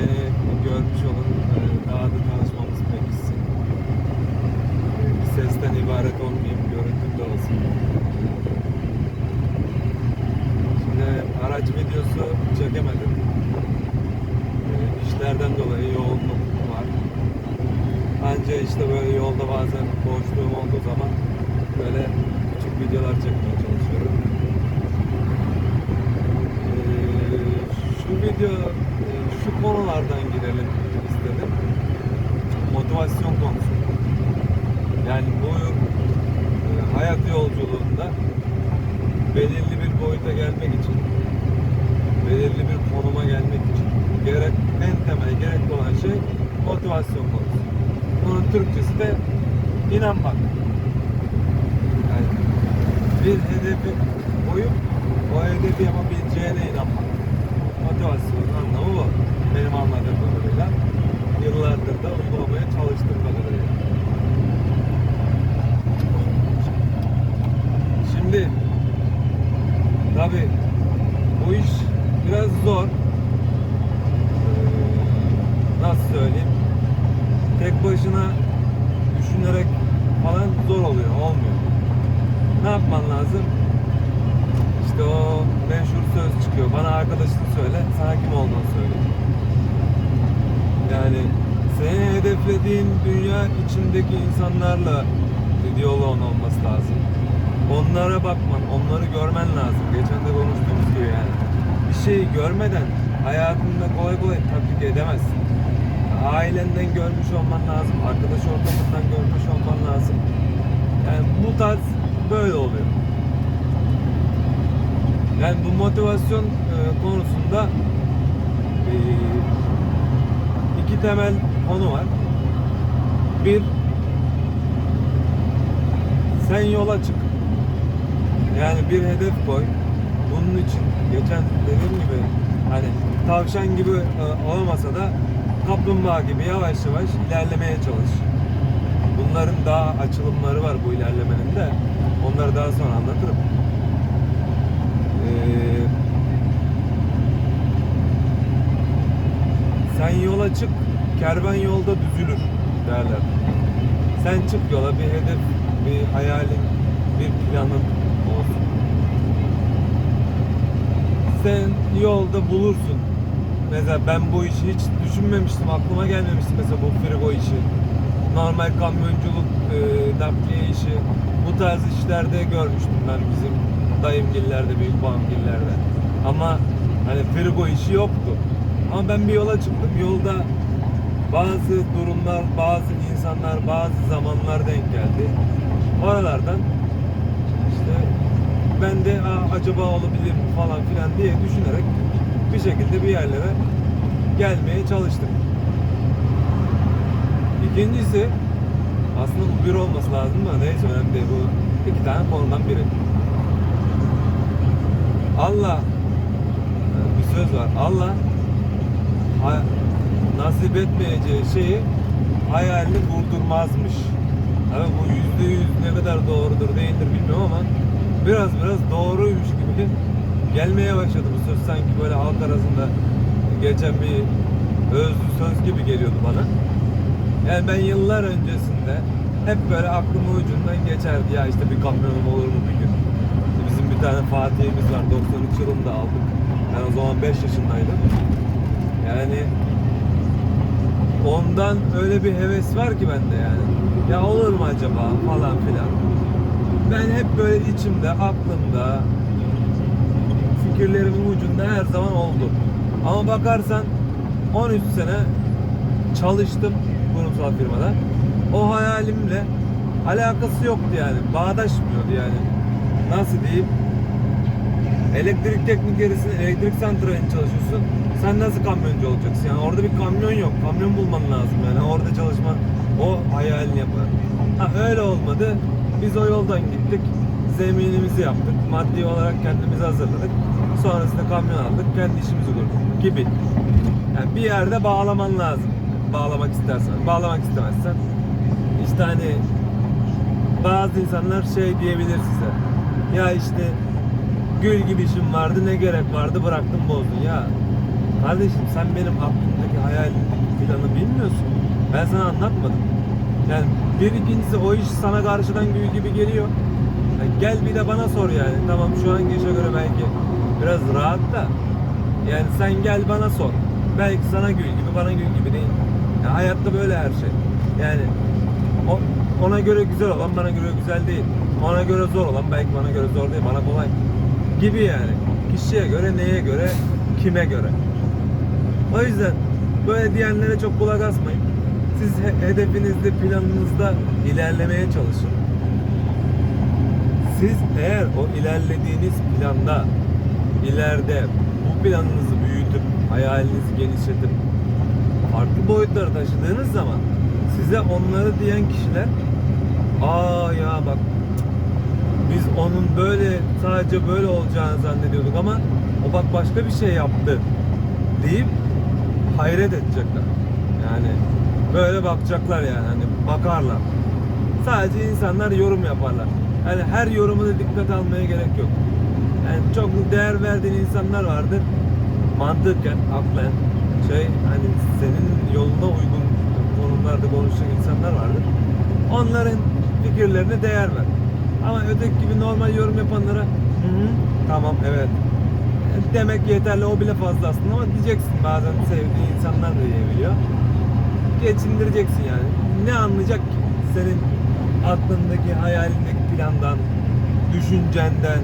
beni görmüş olun. Ee, Daha da tanışmamız pekişsin. Ee, Bir sesten ibaret olmayayım, görüntüm de olsun. Şimdi araç videosu çekemedim. Ee, İşlerden dolayı yoğunluk var. Anca işte böyle yolda bazen boşluğum olduğu zaman böyle küçük videolar çekmeye çalışıyorum. Ee, şu video e, şu konulardan girelim istedim. Motivasyon konusu. Yani bu e, hayat yolculuğunda belirli bir boyuta gelmek için, belirli bir konuma gelmek için gerek en temel gerekli olan şey motivasyon konusu. Bunun Türkçesi de inanmak. Yani bir hedefi koyup o hedefi yapabileceğine inanmak. Motivasyonun anlamı bu. Benim anladığım kadarıyla. Yıllardır da uygulamaya çalıştığım kadarıyla. Şimdi tabi bu iş biraz zor. Ee, nasıl söyleyeyim? Tek başına düşünerek falan zor oluyor, olmuyor. Ne yapman lazım? İşte o meşhur söz çıkıyor. Bana arkadaşını söyle, sana kim olduğunu söyle. Yani senin hedeflediğin dünya içindeki insanlarla diyaloğun olması lazım. Onlara bakman, onları görmen lazım. Geçen de konuştuğumuz gibi yani. Bir şeyi görmeden hayatında kolay kolay tatbik edemezsin. Ailenden görmüş olman lazım, arkadaş ortamından görmüş olman lazım. Yani bu tarz böyle oluyor. Yani bu motivasyon e, konusunda e, iki temel konu var. Bir, sen yola çık. Yani bir hedef koy. Bunun için geçen dediğim gibi hani tavşan gibi e, olamasa da kaplumbağa gibi yavaş yavaş ilerlemeye çalış. Bunların daha açılımları var bu ilerlemenin de. Onları daha sonra anlatırım. Ee, sen yola çık, kervan yolda düzülür derler. Sen çık yola bir hedef, bir hayalin, bir planın olsun. Sen yolda bulursun. Mesela ben bu işi hiç düşünmemiştim, aklıma gelmemişti mesela bu frigo işi. Normal kamyonculuk, e, nakliye işi. Bu tarz işlerde görmüştüm ben bizim dayımgillerde, büyük babamgillerde. Ama hani frigo işi yoktu. Ama ben bir yola çıktım. Yolda bazı durumlar, bazı insanlar, bazı zamanlar denk geldi. Oralardan işte ben de "Aa, acaba olabilir mi falan filan diye düşünerek bir şekilde bir yerlere gelmeye çalıştım. İkincisi aslında bu bir olması lazım da neyse önemli değil. Bu iki tane konudan biri. Allah bir söz var. Allah nasip etmeyeceği şeyi hayalini vurdurmazmış. Tabii bu yüzde yüz ne kadar doğrudur değildir bilmiyorum ama biraz biraz doğruymuş gibi gelmeye başladı bu söz sanki böyle halk arasında geçen bir özlü söz gibi geliyordu bana. Yani ben yıllar öncesinde hep böyle aklımın ucundan geçerdi ya işte bir kamyonum olur mu bir bir tane Fatih'imiz var 93 yılında aldık. Ben o zaman 5 yaşındaydım. Yani ondan öyle bir heves var ki bende yani. Ya olur mu acaba falan filan. Ben hep böyle içimde, aklımda, fikirlerimin ucunda her zaman oldu. Ama bakarsan 13 sene çalıştım kurumsal firmada. O hayalimle alakası yoktu yani. Bağdaşmıyordu yani. Nasıl diyeyim? Elektrik teknikerisin, elektrik santralinde çalışıyorsun. Sen nasıl kamyoncu olacaksın? Yani orada bir kamyon yok. Kamyon bulman lazım yani. Orada çalışma o hayalini yapar. Ha öyle olmadı. Biz o yoldan gittik. Zeminimizi yaptık. Maddi olarak kendimizi hazırladık. Sonrasında kamyon aldık. Kendi işimizi kurduk gibi. Yani bir yerde bağlaman lazım. Bağlamak istersen. Bağlamak istemezsen işte hani bazı insanlar şey diyebilir size. Ya işte gül gibi işim vardı ne gerek vardı bıraktım bozdun ya. Kardeşim sen benim aklımdaki hayalimdeki planı bilmiyorsun. Ben sana anlatmadım. Yani bir ikincisi o iş sana karşıdan gül gibi geliyor. Yani gel bir de bana sor yani. Tamam şu an yaşa göre belki biraz rahat da. Yani sen gel bana sor. Belki sana gül gibi bana gül gibi değil. Ya hayatta böyle her şey. Yani ona göre güzel olan bana göre güzel değil. Ona göre zor olan belki bana göre zor değil, bana kolay. Gibi yani. Kişiye göre, neye göre, kime göre. O yüzden böyle diyenlere çok kulak asmayın. Siz he- hedefinizde, planınızda ilerlemeye çalışın. Siz eğer o ilerlediğiniz planda ileride bu planınızı büyütüp hayalinizi genişletip farklı boyutlara taşıdığınız zaman size onları diyen kişiler aa ya bak biz onun böyle sadece böyle olacağını zannediyorduk ama o bak başka bir şey yaptı deyip hayret edecekler. Yani böyle bakacaklar yani hani bakarlar. Sadece insanlar yorum yaparlar. Yani her yorumunu dikkat almaya gerek yok. Yani çok değer verdiğin insanlar vardır. Mantıken, aklen şey hani senin yoluna uygun konumlarda konuşacak insanlar vardır. Onların fikirlerine değer ver. Ama öteki gibi normal yorum yapanlara hı hı, tamam evet demek yeterli o bile fazla aslında ama diyeceksin bazen sevdiği insanlar da diyebiliyor. Geçindireceksin yani. Ne anlayacak ki senin aklındaki hayalindeki plandan, düşüncenden.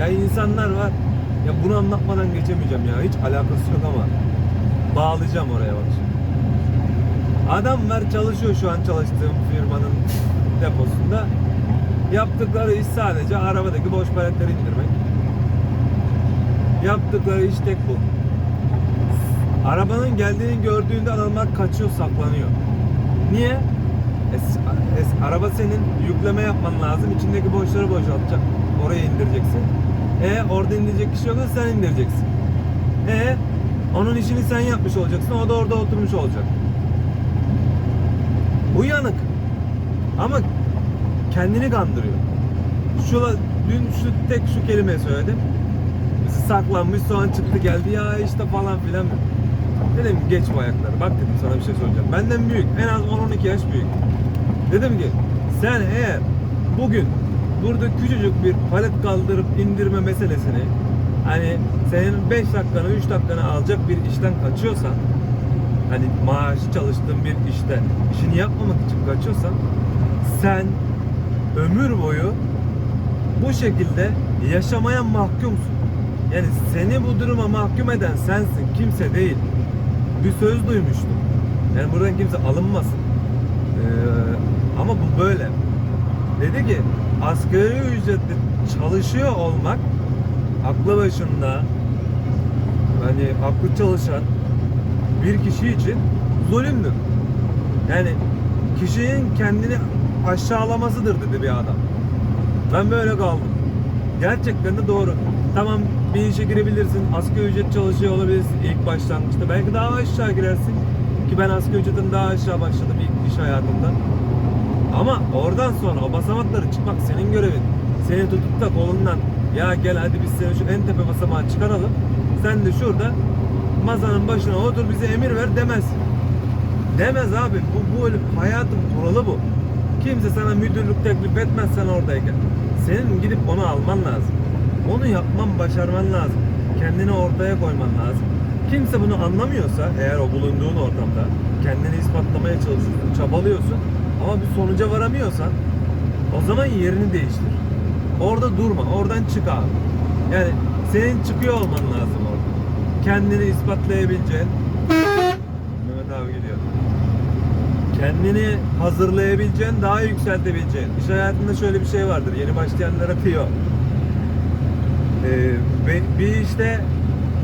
Ya insanlar var. Ya bunu anlatmadan geçemeyeceğim ya. Hiç alakası yok ama. Bağlayacağım oraya bak şimdi. Adam var çalışıyor şu an çalıştığım firmanın deposunda. Yaptıkları iş sadece arabadaki boş paletleri indirmek. Yaptıkları iş tek bu. Arabanın geldiğini gördüğünde adamlar kaçıyor, saklanıyor. Niye? Es, es- araba senin yükleme yapman lazım. İçindeki boşları boşaltacak. Oraya indireceksin. E orada indirecek kişi yoksa sen indireceksin. E onun işini sen yapmış olacaksın. O da orada oturmuş olacak. Uyanık. Ama kendini kandırıyor. Şu dün şu tek şu kelimeyi söyledim. Saklanmış sonra çıktı geldi ya işte falan filan. Dedim geç bu ayakları. Bak dedim sana bir şey söyleyeceğim. Benden büyük. En az 10-12 yaş büyük. Dedim ki sen eğer bugün burada küçücük bir palet kaldırıp indirme meselesini hani senin 5 dakikanı 3 dakikanı alacak bir işten kaçıyorsan hani maaşı çalıştığın bir işte işini yapmamak için kaçıyorsan sen ömür boyu bu şekilde yaşamaya mahkumsun. Yani seni bu duruma mahkum eden sensin, kimse değil. Bir söz duymuştum. Yani buradan kimse alınmasın. Ee, ama bu böyle. Dedi ki asgari ücretli çalışıyor olmak aklı başında hani aklı çalışan bir kişi için zulümdür. Yani kişinin kendini aşağılamasıdır dedi bir adam. Ben böyle kaldım. Gerçekten de doğru. Tamam bir işe girebilirsin, asgari ücret çalışıyor olabilirsin ilk başlangıçta. Belki daha aşağı girersin. Ki ben asgari ücretin daha aşağı başladım ilk iş hayatımda. Ama oradan sonra o basamakları çıkmak senin görevin. Seni tutup da kolundan ya gel hadi biz seni şu en tepe basamağa çıkaralım. Sen de şurada masanın başına otur bize emir ver demez. Demez abi. Bu, bu hayatın kuralı bu. Kimse sana müdürlük teklif etmez sen oradayken. Senin gidip onu alman lazım. Onu yapman, başarman lazım. Kendini ortaya koyman lazım. Kimse bunu anlamıyorsa eğer o bulunduğun ortamda kendini ispatlamaya çalışıyorsun, çabalıyorsun ama bir sonuca varamıyorsan o zaman yerini değiştir. Orada durma, oradan çık abi. Yani senin çıkıyor olman lazım orada. Kendini ispatlayabileceğin Mehmet abi geliyor kendini hazırlayabileceğin, daha yükseltebileceğin. İş hayatında şöyle bir şey vardır. Yeni başlayanlara diyor. Ee, bir işte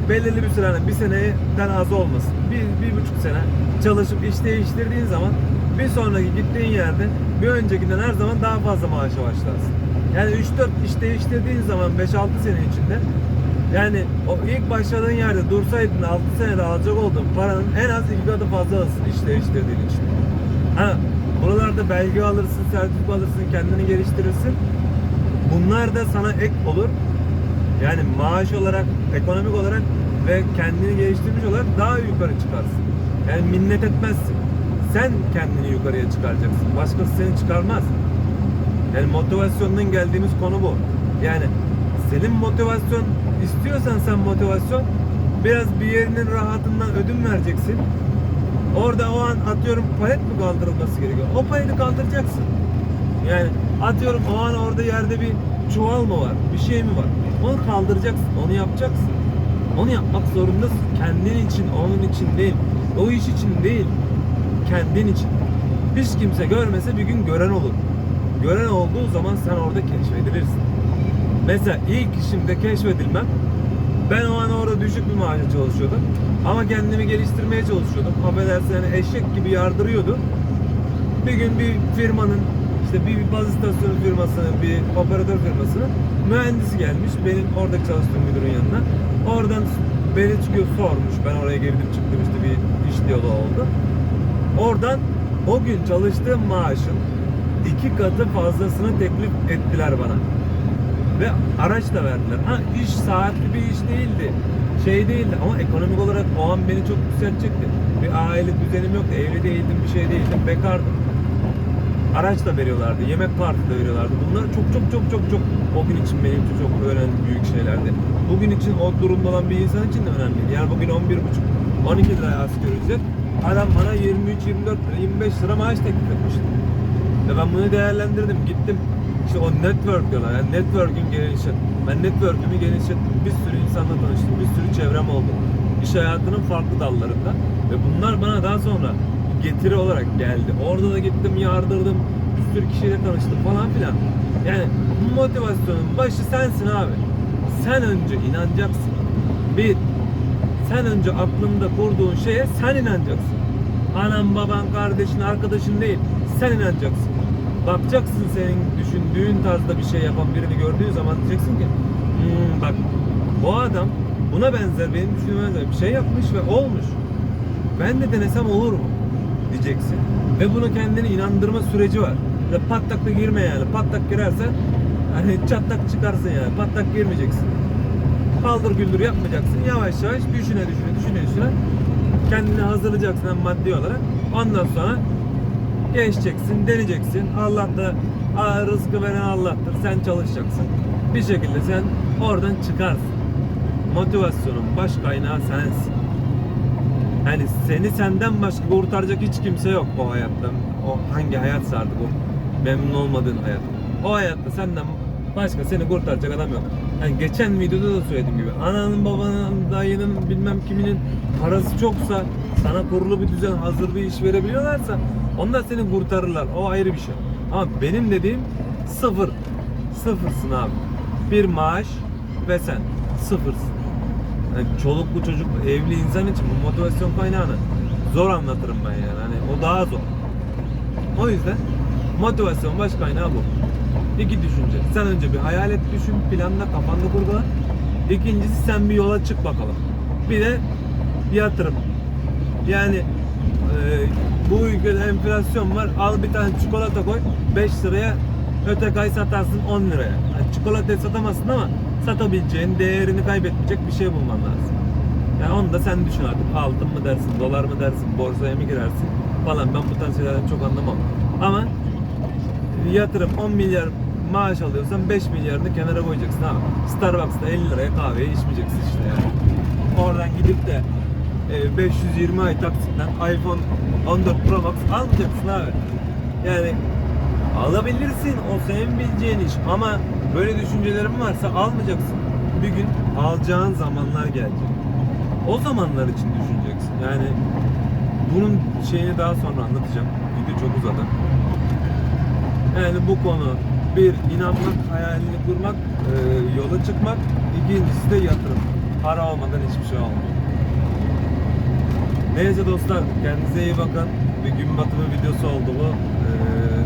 belirli bir süre, hani bir seneden az olmasın. Bir, bir buçuk sene çalışıp iş değiştirdiğin zaman bir sonraki gittiğin yerde bir öncekinden her zaman daha fazla maaşa başlarsın. Yani 3-4 iş değiştirdiğin zaman 5-6 sene içinde yani o ilk başladığın yerde dursaydın 6 senede alacak olduğun paranın en az iki katı fazla iş değiştirdiğin için. Ha, buralarda belge alırsın, sertifika alırsın, kendini geliştirirsin. Bunlar da sana ek olur. Yani maaş olarak, ekonomik olarak ve kendini geliştirmiş olarak daha yukarı çıkarsın. Yani minnet etmezsin. Sen kendini yukarıya çıkaracaksın. Başkası seni çıkarmaz. Yani motivasyondan geldiğimiz konu bu. Yani senin motivasyon istiyorsan sen motivasyon biraz bir yerinin rahatından ödün vereceksin. Orada o an atıyorum palet mi kaldırılması gerekiyor? O paleti kaldıracaksın. Yani atıyorum o an orada yerde bir çuval mı var? Bir şey mi var? Onu kaldıracaksın. Onu yapacaksın. Onu yapmak zorundasın. Kendin için, onun için değil. O iş için değil. Kendin için. Hiç kimse görmese bir gün gören olur. Gören olduğu zaman sen orada keşfedilirsin. Mesela ilk işimde keşfedilmem ben o an orada düşük bir maaşa çalışıyordum. Ama kendimi geliştirmeye çalışıyordum. Affedersin hani eşek gibi yardırıyordu. Bir gün bir firmanın işte bir, baz istasyonu firmasının, bir operatör firmasının mühendisi gelmiş. Benim orada çalıştığım müdürün yanına. Oradan beni çıkıyor sormuş. Ben oraya girdim çıktım işte bir iş diyaloğu oldu. Oradan o gün çalıştığım maaşın iki katı fazlasını teklif ettiler bana. Ve araç da verdiler. Ha iş saatli bir iş değildi. Şey değildi ama ekonomik olarak o an beni çok yükseltecekti. Bir aile düzenim yoktu. Evli değildim, bir şey değildim. Bekardım. Araç da veriyorlardı. Yemek parti de veriyorlardı. Bunlar çok çok çok çok çok o gün için benim için çok önemli büyük şeylerdi. Bugün için o durumda olan bir insan için de önemli. Yani bugün 11,5 12 lira asgari ücret. Adam bana 23, 24 lira, 25 lira maaş teklif etmişti. Ve ben bunu değerlendirdim. Gittim işte o network diyorlar. Yani networking genişlet. Ben network'ümü genişlettim. Bir sürü insanla tanıştım. Bir sürü çevrem oldu. İş hayatının farklı dallarında. Ve bunlar bana daha sonra getiri olarak geldi. Orada da gittim yardırdım. Bir sürü kişiyle tanıştım falan filan. Yani motivasyonun başı sensin abi. Sen önce inanacaksın. Bir, sen önce aklında kurduğun şeye sen inanacaksın. Anan, baban, kardeşin, arkadaşın değil. Sen inanacaksın. Bakacaksın senin düşündüğün tarzda bir şey yapan birini gördüğün zaman diyeceksin ki "Hmm, bak bu adam buna benzer benim düşündüğüme bir şey yapmış ve olmuş. Ben de denesem olur mu? Diyeceksin. Ve bunu kendini inandırma süreci var. Ve patlak da girme yani. Patlak girersen hani çatlak çıkarsın yani. Patlak girmeyeceksin. Paldır güldür yapmayacaksın. Yavaş yavaş düşüne düşüne düşüne düşüne kendini hazırlayacaksın maddi olarak. Ondan sonra geçeceksin, deneyeceksin. Allah da "Aa, rızkı veren Allah'tır. Sen çalışacaksın. Bir şekilde sen oradan çıkarsın. Motivasyonun baş kaynağı sensin. Yani seni senden başka kurtaracak hiç kimse yok o hayatta. O hangi hayatsa artık o memnun olmadığın hayat. O hayatta senden başka seni kurtaracak adam yok. Yani geçen videoda da söylediğim gibi ananın babanın dayının bilmem kiminin parası çoksa sana kurulu bir düzen hazır bir iş verebiliyorlarsa onlar seni kurtarırlar. O ayrı bir şey. Ama benim dediğim sıfır. Sıfırsın abi. Bir maaş ve sen sıfırsın. Yani çoluklu çocuklu evli insan için bu motivasyon kaynağını zor anlatırım ben yani. Hani o daha zor. O yüzden motivasyon baş kaynağı bu. İki düşünce. Sen önce bir hayal et düşün, planla, kafanda kurgula. İkincisi sen bir yola çık bakalım. Bir de yatırım. Yani e, bu ülkede enflasyon var. Al bir tane çikolata koy. 5 liraya öte ay satarsın 10 liraya. Yani çikolatayı satamazsın ama satabileceğin, değerini kaybetmeyecek bir şey bulman lazım. Yani onu da sen düşün artık. Altın mı dersin, dolar mı dersin, borsaya mı girersin falan. Ben bu tarz şeylerden çok anlamam. Ama yatırım 10 milyar maaş alıyorsan 5 milyarını kenara koyacaksın abi. Starbucks'ta 50 liraya kahveyi içmeyeceksin işte yani. Oradan gidip de e, 520 ay taksitten iPhone 14 Pro Max almayacaksın abi. Yani alabilirsin o senin bileceğin iş ama böyle düşüncelerin varsa almayacaksın. Bir gün alacağın zamanlar gelecek. O zamanlar için düşüneceksin. Yani bunun şeyini daha sonra anlatacağım. Video çok uzadı. Yani bu konu bir inanmak, hayalini kurmak, e, yola çıkmak. İkincisi de yatırım. Para olmadan hiçbir şey olmuyor. Neyse dostlar kendinize iyi bakın. Bir gün batımı videosu oldu bu. E,